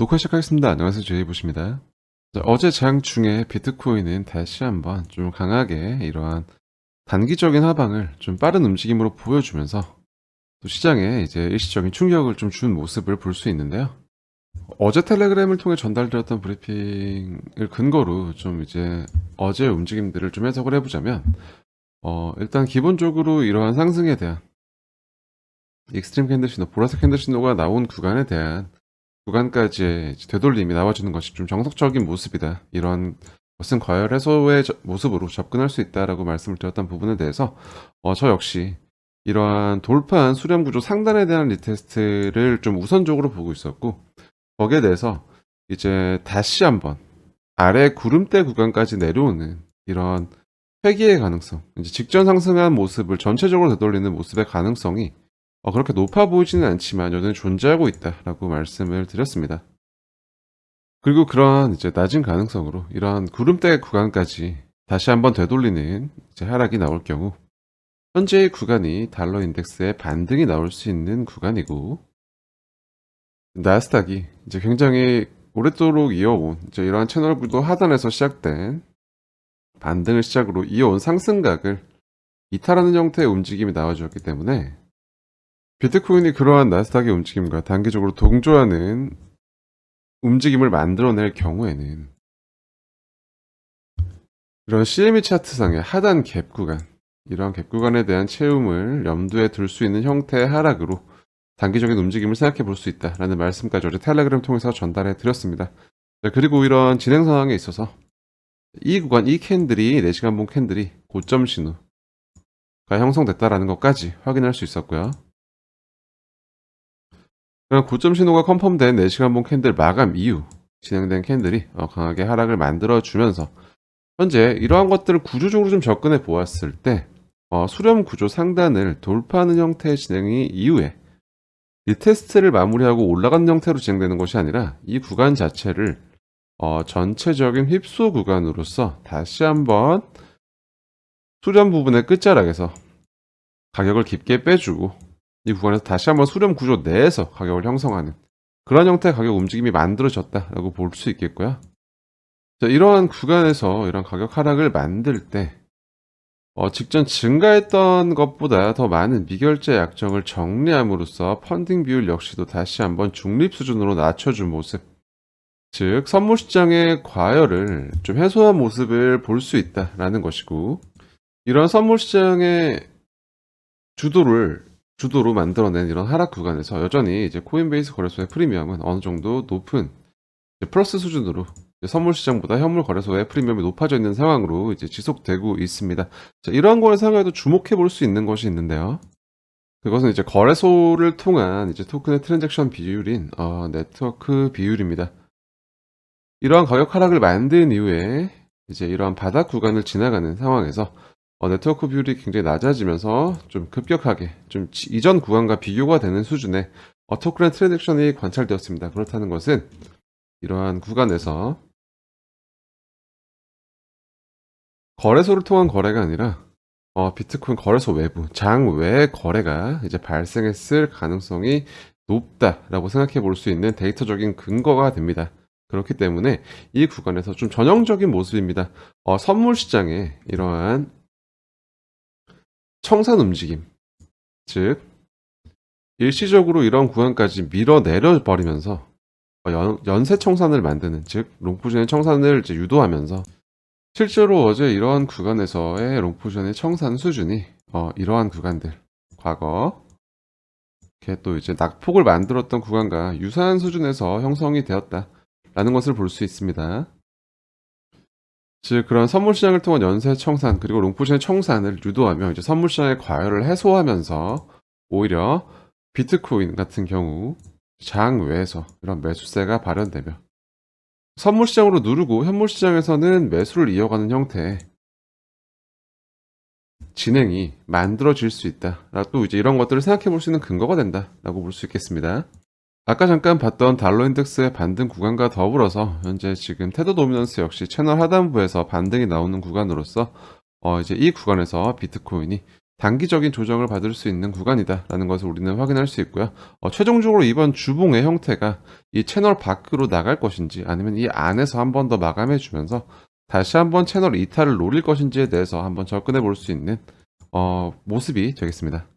녹화 시작하겠습니다. 안녕하세요. 제이보십니다. 자, 어제 장 중에 비트코인은 다시 한번 좀 강하게 이러한 단기적인 하방을 좀 빠른 움직임으로 보여주면서 또 시장에 이제 일시적인 충격을 좀 준 모습을 볼 수 있는데요. 어제 텔레그램을 통해 전달드렸던 브리핑을 근거로 좀 이제 어제 움직임들을 좀 해석을 해보자면 어, 일단 기본적으로 이러한 상승에 대한 익스트림 캔들 신호, 보라색 캔들 신호가 나온 구간에 대한 구간까지의 이제 되돌림이 나와주는 것이 좀 정석적인 모습이다. 이런 것은 과열 해소의 저- 모습으로 접근할 수 있다라고 말씀을 드렸던 부분에 대해서 어, 저 역시 이러한 돌파한 수렴 구조 상단에 대한 리테스트를 좀 우선적으로 보고 있었고 거기에 대해서 이제 다시 한번 아래 구름대 구간까지 내려오는 이런 회기의 가능성, 이제 직전 상승한 모습을 전체적으로 되돌리는 모습의 가능성이 어, 그렇게 높아 보이지는 않지만 여전히 존재하고 있다라고 말씀을 드렸습니다. 그리고 그러한 이제 낮은 가능성으로 이러한 구름대 구간까지 다시 한번 되돌리는 이제 하락이 나올 경우 현재의 구간이 달러 인덱스의 반등이 나올 수 있는 구간이고 나스닥이 이제 굉장히 오랫도록 이어온 이제 이러한 채널 구도 하단에서 시작된 반등을 시작으로 이어온 상승각을 이탈하는 형태의 움직임이 나와주었기 때문에 비트코인이 그러한 나스닥의 움직임과 단기적으로 동조하는 움직임을 만들어낼 경우에는 이런 CME 차트상의 하단 갭 구간, 이러한 갭 구간에 대한 채움을 염두에 둘 수 있는 형태의 하락으로 단기적인 움직임을 생각해 볼 수 있다라는 말씀까지 어제 텔레그램 통해서 전달해 드렸습니다. 자, 그리고 이런 진행 상황에 있어서 이 구간, 이 캔들이 4시간 본 캔들이 고점 신호가 형성됐다라는 것까지 확인할 수 있었고요. 그럼 고점 신호가 컨펌된 4시간 본 캔들 마감 이후 진행된 캔들이 어, 강하게 하락을 만들어 주면서 현재 이러한 것들을 구조적으로 좀 접근해 보았을 때 어, 수렴 구조 상단을 돌파하는 형태의 진행이 이후에 리테스트를 마무리하고 올라가는 형태로 진행되는 것이 아니라 이 구간 자체를 어, 전체적인 휩소 구간으로서 다시 한번 수렴 부분의 끝자락에서 가격을 깊게 빼주고 이 구간에서 다시 한번 수렴 구조 내에서 가격을 형성하는 그런 형태의 가격 움직임이 만들어졌다라고 볼 수 있겠고요. 자, 이러한 구간에서 이런 가격 하락을 만들 때 어, 직전 증가했던 것보다 더 많은 미결제 약정을 정리함으로써 펀딩 비율 역시도 다시 한번 중립 수준으로 낮춰준 모습. 즉, 선물 시장의 과열을 좀 해소한 모습을 볼 수 있다라는 것이고, 이런 선물 시장의 주도를 주도로 만들어낸 이런 하락 구간에서 여전히 이제 코인베이스 거래소의 프리미엄은 어느 정도 높은 플러스 수준으로 선물 시장보다 현물 거래소의 프리미엄이 높아져 있는 상황으로 이제 지속되고 있습니다. 자, 이러한 거에 상황에도 주목해 볼 수 있는 것이 있는데요. 그것은 이제 거래소를 통한 이제 토큰의 트랜잭션 비율인 어, 네트워크 비율입니다. 이러한 가격 하락을 만든 이후에 이제 이러한 바닥 구간을 지나가는 상황에서 어, 네트워크 비율이 굉장히 낮아지면서 좀 급격하게 좀 지- 이전 구간과 비교가 되는 수준의 어, 토큰의 트랜잭션이 관찰되었습니다. 그렇다는 것은 이러한 구간에서 거래소를 통한 거래가 아니라 어, 비트코인 거래소 외부 장 외 거래가 이제 발생했을 가능성이 높다라고 생각해 볼 수 있는 데이터적인 근거가 됩니다. 그렇기 때문에 이 구간에서 좀 전형적인 모습입니다. 어, 선물 시장에 이러한 청산 움직임, 즉 일시적으로 이런 구간까지 밀어내려 버리면서 어, 연, 연쇄 청산을 만드는 즉 롱포지션의 청산을 유도하면서 실제로 어제 이러한 구간에서의 롱포지션의 청산 수준이 어, 이러한 구간들 과거 이렇게 또 이제 낙폭을 만들었던 구간과 유사한 수준에서 형성이 되었다 라는 것을 볼 수 있습니다. 즉 그런 선물 시장을 통한 연쇄 청산 그리고 롱포지션의 청산을 유도하며 이제 선물 시장의 과열을 해소하면서 오히려 비트코인 같은 경우 장 외에서 이런 매수세가 발현되며 선물 시장으로 누르고 현물 시장에서는 매수를 이어가는 형태의 진행이 만들어질 수 있다. 또 이제 이런 것들을 생각해 볼 수 있는 근거가 된다라고 볼 수 있겠습니다. 아까 잠깐 봤던 달러 인덱스의 반등 구간과 더불어서 현재 지금 테더 도미넌스 역시 채널 하단부에서 반등이 나오는 구간으로서 어 이제 이 구간에서 비트코인이 단기적인 조정을 받을 수 있는 구간이다라는 것을 우리는 확인할 수 있고요. 어, 최종적으로 이번 주봉의 형태가 이 채널 밖으로 나갈 것인지 아니면 이 안에서 한 번 더 마감해 주면서 다시 한번 채널 이탈을 노릴 것인지에 대해서 한번 접근해 볼 수 있는 어, 모습이 되겠습니다.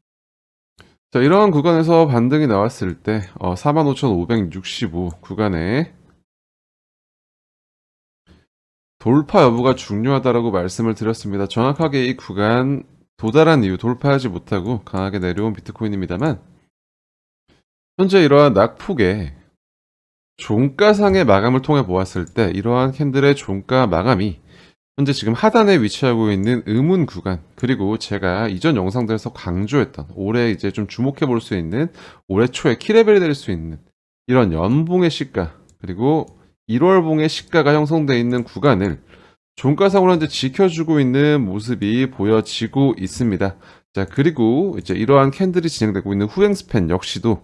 자, 이러한 구간에서 반등이 나왔을 때 어, 45,565 구간에 돌파 여부가 중요하다라고 말씀을 드렸습니다. 정확하게 이 구간 도달한 이유 돌파하지 못하고 강하게 내려온 비트코인입니다만 현재 이러한 낙폭의 종가상의 마감을 통해 보았을 때 이러한 캔들의 종가 마감이 현재 지금 하단에 위치하고 있는 의문 구간 그리고 제가 이전 영상들에서 강조했던 올해 이제 좀 주목해 볼 수 있는 올해 초에 키레벨이 될 수 있는 이런 연봉의 시가 그리고 1월봉의 시가가 형성되어 있는 구간을 종가상으로 현재 지켜주고 있는 모습이 보여지고 있습니다. 자, 그리고 이제 이러한 캔들이 진행되고 있는 후행 스팬 역시도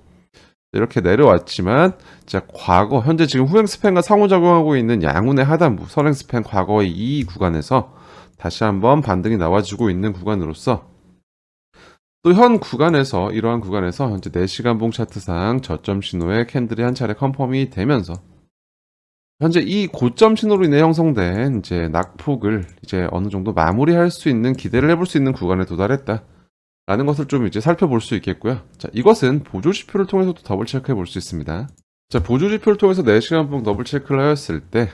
이렇게 내려왔지만 자, 과거 현재 지금 후행 스팬과 상호작용하고 있는 양운의 하단부 선행 스팬 과거의 이 구간에서 다시 한번 반등이 나와주고 있는 구간으로서 또 현 구간에서 이러한 구간에서 현재 4시간 봉 차트상 저점 신호의 캔들이 한 차례 컨펌이 되면서 현재 이 고점 신호로 인해 형성된 이제 낙폭을 이제 어느 정도 마무리할 수 있는 기대를 해볼 수 있는 구간에 도달했다. 라는 것을 좀 이제 살펴볼 수 있겠고요. 자, 이것은 보조 지표를 통해서도 더블 체크해 볼 수 있습니다. 자, 보조 지표를 통해서 4시간 봉 더블 체크를 하였을 때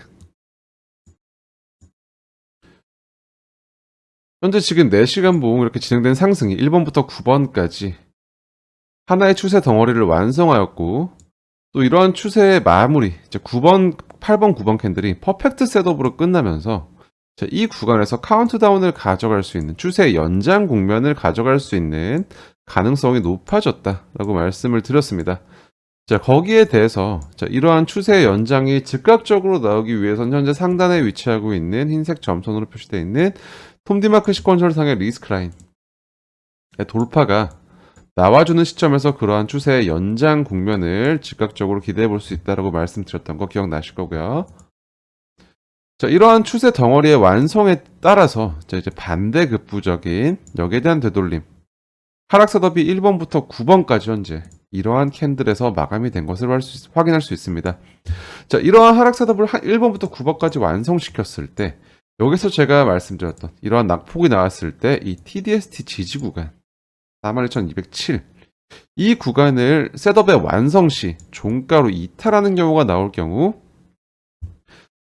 현재 지금 4시간 봉 이렇게 진행된 상승이 1번부터 9번까지 하나의 추세 덩어리를 완성하였고 또 이러한 추세의 마무리 이제 9번, 8번, 9번 캔들이 퍼펙트 셋업으로 끝나면서 자, 이 구간에서 카운트다운을 가져갈 수 있는 추세 연장 국면을 가져갈 수 있는 가능성이 높아졌다라고 말씀을 드렸습니다. 자, 거기에 대해서 자, 이러한 추세 연장이 즉각적으로 나오기 위해서는 현재 상단에 위치하고 있는 흰색 점선으로 표시되어 있는 톰디마크 시퀀셜상의 리스크 라인의 돌파가 나와주는 시점에서 그러한 추세의 연장 국면을 즉각적으로 기대해 볼 수 있다라고 말씀드렸던 거 기억나실 거고요. 자, 이러한 추세 덩어리의 완성에 따라서 자, 이제 반대급부적인 여기에 대한 되돌림. 하락 셋업이 1번부터 9번까지 현재 이러한 캔들에서 마감이 된 것을 확인할 수 있습니다. 자, 이러한 하락 셋업을 1번부터 9번까지 완성시켰을 때 여기서 제가 말씀드렸던 이러한 낙폭이 나왔을 때 이 TDST 지지 구간 42,207. 이 구간을 셋업의 완성 시 종가로 이탈하는 경우가 나올 경우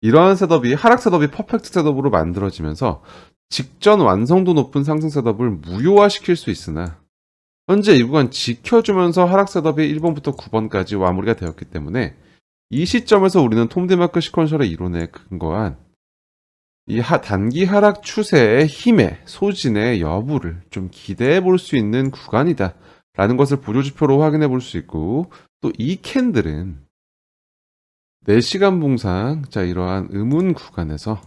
이러한 셋업이 하락 셋업이 퍼펙트 셋업으로 만들어지면서 직전 완성도 높은 상승 셋업을 무효화시킬 수 있으나 현재 이 구간 지켜주면서 하락 셋업이 1번부터 9번까지 마무리가 되었기 때문에 이 시점에서 우리는 톰디마크 시퀀셜의 이론에 근거한 이 하- 단기 하락 추세의 힘의 소진의 여부를 좀 기대해 볼 수 있는 구간이다. 라는 것을 보조지표로 확인해 볼 수 있고, 또 이 캔들은 4시간 봉상, 자, 이러한 의문 구간에서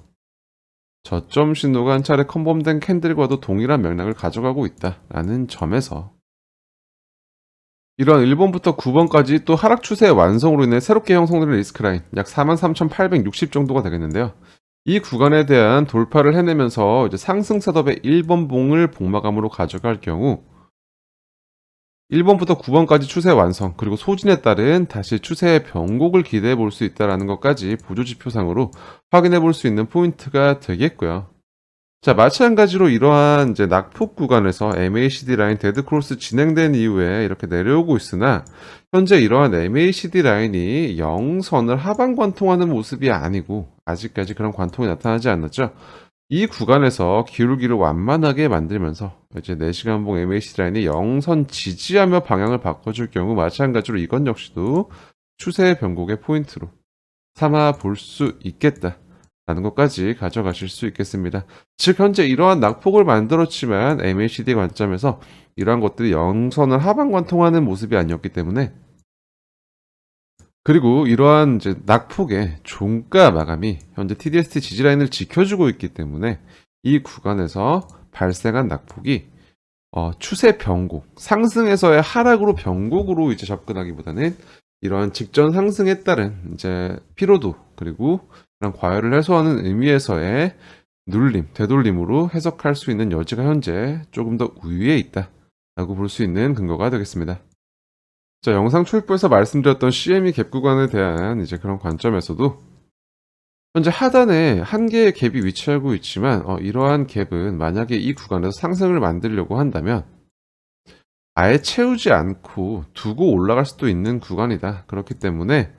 저점 신호가 한 차례 컨펌된 캔들과도 동일한 맥락을 가져가고 있다. 라는 점에서 이러한 1번부터 9번까지 또 하락 추세의 완성으로 인해 새롭게 형성되는 리스크 라인 약 43,860 정도가 되겠는데요. 이 구간에 대한 돌파를 해내면서 이제 상승 셋업의 1번 봉을 복마감으로 가져갈 경우 1번부터 9번까지 추세 완성 그리고 소진에 따른 다시 추세의 변곡을 기대해 볼 수 있다는 것까지 보조 지표상으로 확인해 볼 수 있는 포인트가 되겠고요. 자 마찬가지로 이러한 이제 낙폭 구간에서 MACD 라인 데드 크로스 진행된 이후에 이렇게 내려오고 있으나 현재 이러한 MACD 라인이 영선을 하방 관통하는 모습이 아니고 아직까지 그런 관통이 나타나지 않았죠. 이 구간에서 기울기를 완만하게 만들면서 이제 4시간 봉 MACD 라인이 영선 지지하며 방향을 바꿔줄 경우 마찬가지로 이건 역시도 추세 변곡의 포인트로 삼아 볼 수 있겠다. 라는 것까지 가져가실 수 있겠습니다. 즉 현재 이러한 낙폭을 만들었지만 MACD 관점에서 이러한 것들이 영선을 하방 관 통하는 모습이 아니었기 때문에 그리고 이러한 이제 낙폭의 종가 마감이 현재 TDST 지지라인을 지켜주고 있기 때문에 이 구간에서 발생한 낙폭이 어, 추세 변곡, 상승에서의 하락으로 변곡으로 이제 접근하기보다는 이러한 직전 상승에 따른 이제 피로도 그리고 그런 과열을 해소하는 의미에서의 눌림, 되돌림으로 해석할 수 있는 여지가 현재 조금 더 우위에 있다. 라고 볼 수 있는 근거가 되겠습니다. 자, 영상 초입부에서 말씀드렸던 CME 갭 구간에 대한 이제 그런 관점에서도 현재 하단에 한 개의 갭이 위치하고 있지만 어, 이러한 갭은 만약에 이 구간에서 상승을 만들려고 한다면 아예 채우지 않고 두고 올라갈 수도 있는 구간이다. 그렇기 때문에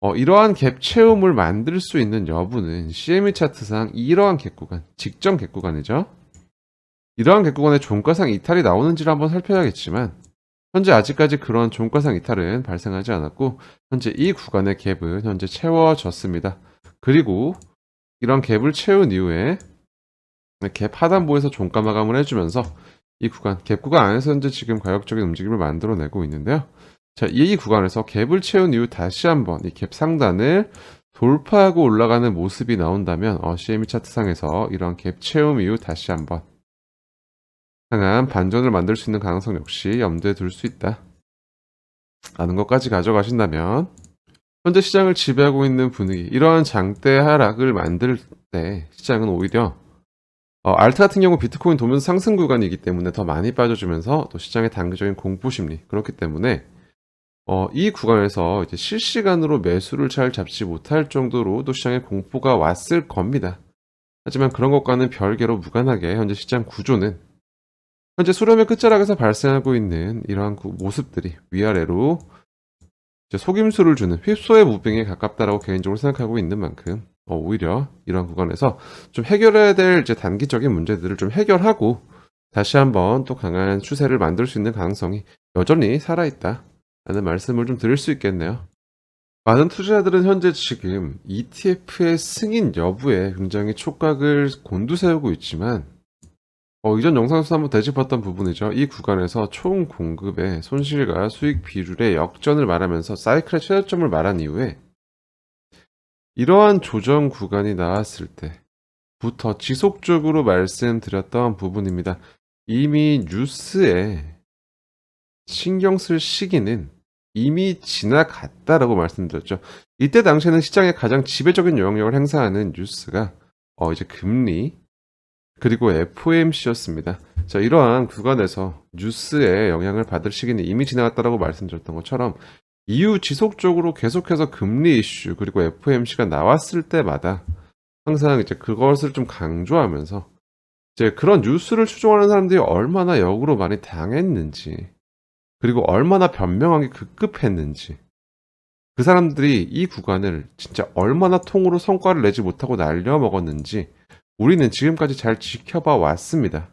어, 이러한 갭 채움을 만들 수 있는 여부는 CME 차트상 이러한 갭 구간, 직전 갭 구간이죠. 이러한 갭 구간에 종가상 이탈이 나오는지를 한번 살펴야겠지만 현재 아직까지 그런 종가상 이탈은 발생하지 않았고 현재 이 구간의 갭은 현재 채워졌습니다. 그리고 이런 갭을 채운 이후에 갭 하단부에서 종가 마감을 해주면서 이 구간, 갭 구간 안에서 현재 지금 가격적인 움직임을 만들어내고 있는데요. 자, 이 구간에서 갭을 채운 이후 다시 한번 이 갭 상단을 돌파하고 올라가는 모습이 나온다면 어, CME 차트상에서 이런 갭 채움 이후 다시 한번 향한 반전을 만들 수 있는 가능성 역시 염두에 둘 수 있다. 라는 것까지 가져가신다면 현재 시장을 지배하고 있는 분위기 이러한 장대 하락을 만들 때 시장은 오히려 어, 알트 같은 경우 비트코인 도면서 상승 구간이기 때문에 더 많이 빠져주면서 또 시장의 단기적인 공포 심리 그렇기 때문에 어, 이 구간에서 이제 실시간으로 매수를 잘 잡지 못할 정도로 또 시장에 공포가 왔을 겁니다. 하지만 그런 것과는 별개로 무관하게 현재 시장 구조는 현재 수렴의 끝자락에서 발생하고 있는 이러한 구- 모습들이 위아래로 속임수를 주는 휩소의 무빙에 가깝다라고 개인적으로 생각하고 있는 만큼 어, 오히려 이러한 구간에서 좀 해결해야 될 이제 단기적인 문제들을 좀 해결하고 다시 한번 또 강한 추세를 만들 수 있는 가능성이 여전히 살아있다. 라는 말씀을 좀 드릴 수 있겠네요. 많은 투자자들은 현재 지금 ETF의 승인 여부에 굉장히 촉각을 곤두세우고 있지만 어, 이전 영상에서 한번 되짚었던 부분이죠. 이 구간에서 총 공급의 손실과 수익 비율의 역전을 말하면서 사이클의 최저점을 말한 이후에 이러한 조정 구간이 나왔을 때부터 지속적으로 말씀드렸던 부분입니다. 이미 뉴스에 신경 쓸 시기는 이미 지나갔다라고 말씀드렸죠. 이때 당시에는 시장에 가장 지배적인 영향력을 행사하는 뉴스가 어, 이제 금리 그리고 FOMC였습니다. 자, 이러한 구간에서 뉴스에 영향을 받을 시기는 이미 지나갔다라고 말씀드렸던 것처럼 이후 지속적으로 계속해서 금리 이슈 그리고 FOMC가 나왔을 때마다 항상 이제 그것을 좀 강조하면서 이제 그런 뉴스를 추종하는 사람들이 얼마나 역으로 많이 당했는지 그리고 얼마나 변명하기 급급했는지 그 사람들이 이 구간을 진짜 얼마나 통으로 성과를 내지 못하고 날려먹었는지 우리는 지금까지 잘 지켜봐 왔습니다.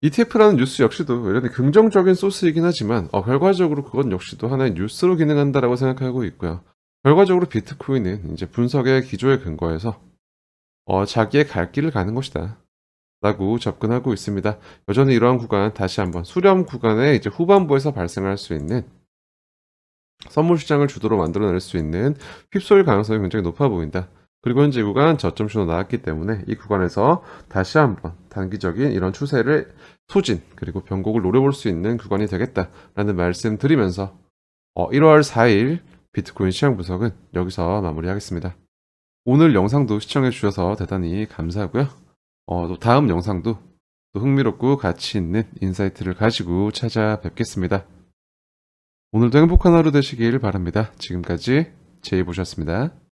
ETF라는 뉴스 역시도 여전히 긍정적인 소스이긴 하지만 어, 결과적으로 그건 역시도 하나의 뉴스로 기능한다라고 생각하고 있고요. 결과적으로 비트코인은 이제 분석의 기조에 근거해서 어, 자기의 갈 길을 가는 것이다. 라고 접근하고 있습니다. 여전히 이러한 구간 다시 한번 수렴 구간의 이제 후반부에서 발생할 수 있는 선물 시장을 주도로 만들어낼 수 있는 휩쓸 가능성이 굉장히 높아 보인다. 그리고 현재 이 구간 저점 신호 나왔기 때문에 이 구간에서 다시 한번 단기적인 이런 추세를 소진 그리고 변곡을 노려볼 수 있는 구간이 되겠다라는 말씀 드리면서 어, 1월 4일 비트코인 시장 분석은 여기서 마무리하겠습니다. 오늘 영상도 시청해 주셔서 대단히 감사하고요. 어, 또 다음 영상도 또 흥미롭고 가치 있는 인사이트를 가지고 찾아뵙겠습니다. 오늘도 행복한 하루 되시길 바랍니다. 지금까지 제이 보셨습니다.